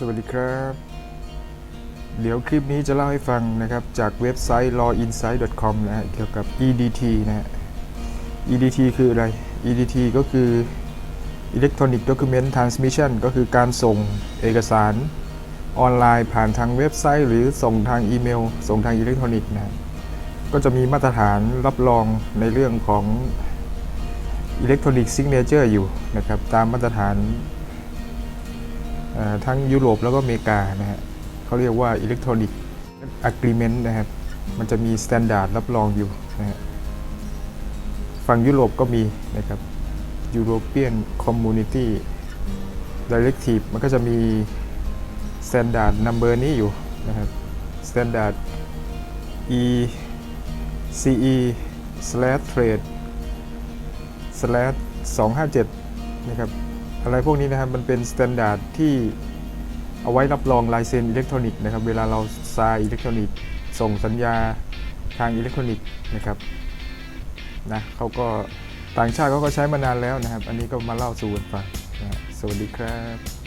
สวัสดีครับ เดี๋ยวคลิปนี้จะเล่าให้ฟังนะครับ จากเว็บไซต์ lawinsight.com นะฮะเกี่ยวกับ EDT นะฮะ EDT คืออะไร EDT ก็คือ Electronic Document Transmission ก็คือการส่งเอกสารออนไลน์ผ่านทางเว็บไซต์ หรือส่งทางอีเมล ส่งทางอิเล็กทรอนิกส์นะฮะก็จะมีมาตรฐานรับรองในเรื่องของ Electronic Signature อยู่นะครับ ตามมาตรฐาน ทั้งยุโรปแล้วก็อเมริกานะฮะเขาเรียกว่า Electronic Agreement นะครับ มันจะมีสแตนดาร์ดรับรองอยู่นะฮะฝั่งยุโรปก็มีนะครับ European Community Directive มันก็จะมี Standard Number นี้อยู่นะครับ Standard ECE slash trade slash 257 นะครับ อะไรพวกนี้นะครับมันเป็นสแตนดาร์ดที่เอาไว้รับรองลายเซ็นอิเล็กทรอนิกส์นะครับ เวลาเราซายอิเล็กทรอนิกส์ส่งสัญญาทางอิเล็กทรอนิกส์นะครับนะเขาก็ต่างชาติเขาก็ใช้มานานแล้วนะครับ อันนี้ก็มาเล่าสู่กันฟังนะสวัสดีครับ